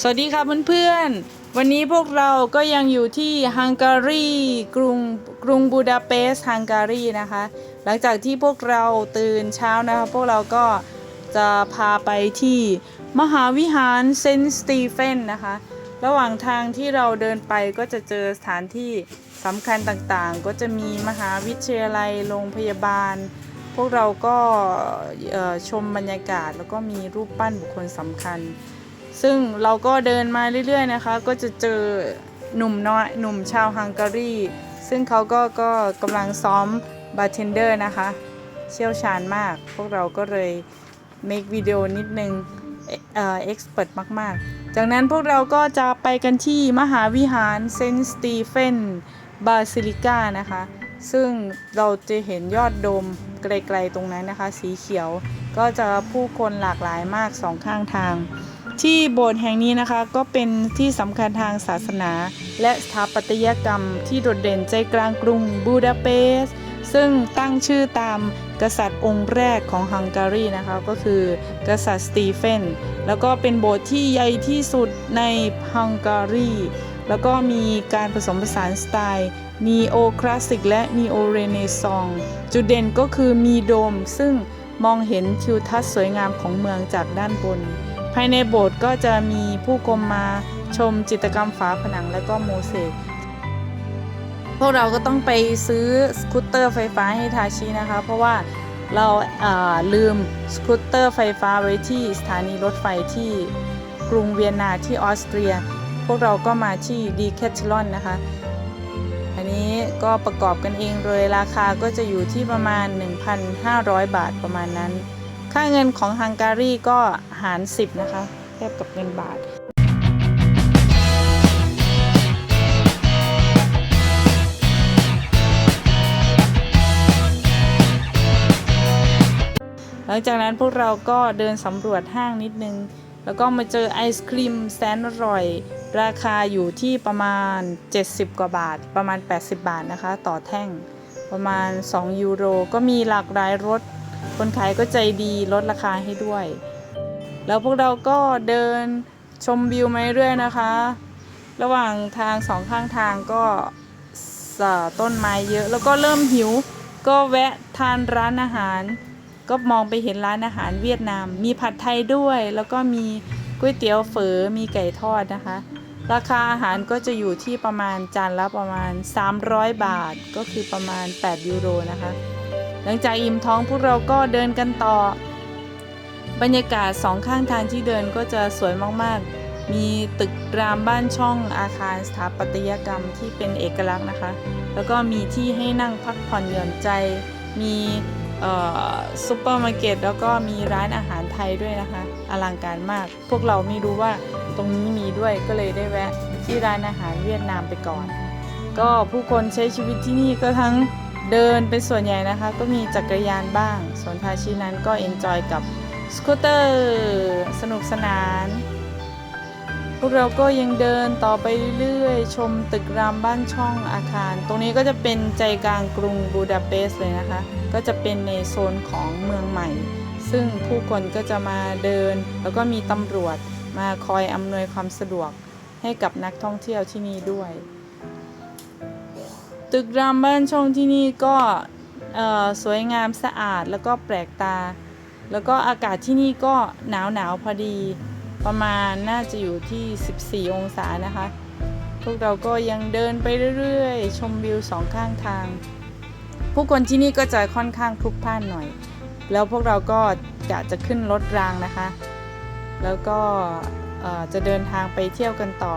สวัสดีค่ะเพื่อนๆ วันนี้พวกเราก็ยังอยู่ที่ฮังการีกรุงกรุงบูดาเปสต์ฮังการีนะคะ หลังจากที่พวกเราตื่นเช้านะคะพวกเราก็จะพาไปที่มหาวิหารเซนต์สตีเฟนนะคะ ระหว่างทางที่เราเดินไปก็จะเจอสถานที่สำคัญต่างๆ ก็จะมีมหาวิทยาลัยโรงพยาบาล พวกเราก็ชมบรรยากาศแล้วก็มีรูปปั้นบุคคลสำคัญ ซึ่งเราก็เดินมาเรื่อยๆนะคะ ก็จะเจอหนุ่มน้อยหนุ่มชาวฮังการี ซึ่งเขาก็ก็กำลังซ้อมบาร์เทนเดอร์นะคะ เชี่ยวชาญมาก พวกเราก็เลย make วิดีโอนิดนึงเอ่อ expert มากๆ จากนั้นพวกเราก็จะไปกันที่มหาวิหารเซนต์สตีเฟนบาซิลิก้านะคะ ซึ่งเราจะเห็นยอดโดมไกลๆตรงนั้นนะคะ สีเขียวก็จะผู้คนหลากหลายมากสองข้างทาง ที่โบสถ์แห่งนี้นะคะก็เป็นที่สำคัญทางศาสนา และสถาปัตยกรรมที่โดดเด่นใจกลางกรุงบูดาเปสต์ซึ่งตั้งชื่อตามกษัตริย์องค์แรกของฮังการีนะคะก็คือกษัตริย์สตีเฟน แล้วก็เป็นโบสถ์ที่ใหญ่ที่สุดในฮังการี แล้วก็มีการผสมผสานสไตล์นีโอคลาสสิกและนีโอเรเนซองจุดเด่นก็คือมีโดมซึ่งมองเห็นทิวทัศน์สวยงามของเมืองจากด้านบน ภายในโบสถ์ก็จะมีผู้คนมาชมจิตรกรรมฝาผนังและก็โมเสกพวกเราก็ต้องไปซื้อสกูตเตอร์ไฟฟ้าให้ทาชินะคะ เพราะว่าเราาลืมสกูตเตอร์ไฟฟ้าไว้ที่สถานีรถไฟที่กรุงเวียนนาที่ออสเตรีย พวกเราก็มาที่ดีแคทชลอนนะคะ อันนี้ก็ประกอบกันเองเลยราคาก็จะอยู่ที่ประมาณ 1,500 บาทประมาณนั้น ค่าเงินของฮังการีก็หาร 10 นะคะเทียบกับเงินบาทหลังจากนั้นพวกเราก็เดินสำรวจห้างนิดนึง แล้วก็มาเจอไอศครีมแสนอร่อย ราคาอยู่ที่ประมาณ 70 กว่าบาท ประมาณ 80 บาทนะคะ ต่อแท่ง ประมาณ 2 ยูโร ก็มีหลากหลายรส คนขายก็ใจดีลดราคาให้ด้วย แล้วพวกเราก็เดินชมวิวมาเรื่อยนะคะ ระหว่างทางสองข้างทางก็สะต้นไม้เยอะ แล้วก็เริ่มหิว ก็แวะทานร้านอาหาร ก็มองไปเห็นร้านอาหารเวียดนาม มีผัดไทยด้วย แล้วก็มีก๋วยเตี๋ยวเฝอ มีไก่ทอดนะคะ ราคาอาหารก็จะอยู่ที่ประมาณจานละประมาณ 300 บาท ก็คือประมาณ 8 ยูโรนะคะ หลังจากอิ่มท้องพวกเราก็เดินกันต่อ บรรยากาศสองข้างทางที่เดินก็จะสวยมากๆ มีตึกรามบ้านช่องอาคารสถาปัตยกรรมที่เป็นเอกลักษณ์นะคะ แล้วก็มีที่ให้นั่งพักผ่อนหย่อนใจ มีซุปเปอร์มาร์เก็ตแล้วก็มีร้านอาหารไทยด้วยนะคะ อลังการมาก พวกเราไม่รู้ว่าตรงนี้มีด้วยก็เลยได้แวะที่ร้านอาหารเวียดนามไปก่อน ก็ผู้คนใช้ชีวิตที่นี่ก็ทั้ง เดินเป็นส่วนใหญ่นะคะ ก็มีจักรยานบ้าง ส่วนทาชินั้นก็เอนจอยกับสกูตเตอร์สนุกสนาน พวกเราก็ยังเดินต่อไปเรื่อยๆ ชมตึกรามบ้านช่องอาคาร ตรงนี้ก็จะเป็นใจกลางกรุงบูดาเปสต์เลยนะคะ ก็จะเป็นในโซนของเมืองใหม่ ซึ่งผู้คนก็จะมาเดิน แล้วก็มีตำรวจมาคอยอำนวยความสะดวกให้กับนักท่องเที่ยวที่นี่ด้วย ตึกรามบ้านช่องที่นี่ก็สวยงามสะอาดแล้วก็แปลกตา แล้วก็อากาศที่นี่ก็หนาวหนาวๆพอดี ประมาณน่าจะอยู่ที่ 14 องศานะคะ พวกเราก็ยังเดินไปเรื่อยๆ ชมวิวสองข้างทาง ผู้คนที่นี่ก็จะค่อนข้างพลุกพล่านหน่อย แล้วพวกเราก็จะจะขึ้นรถรางนะคะ แล้วก็จะเดินทางไปเที่ยวกันต่อ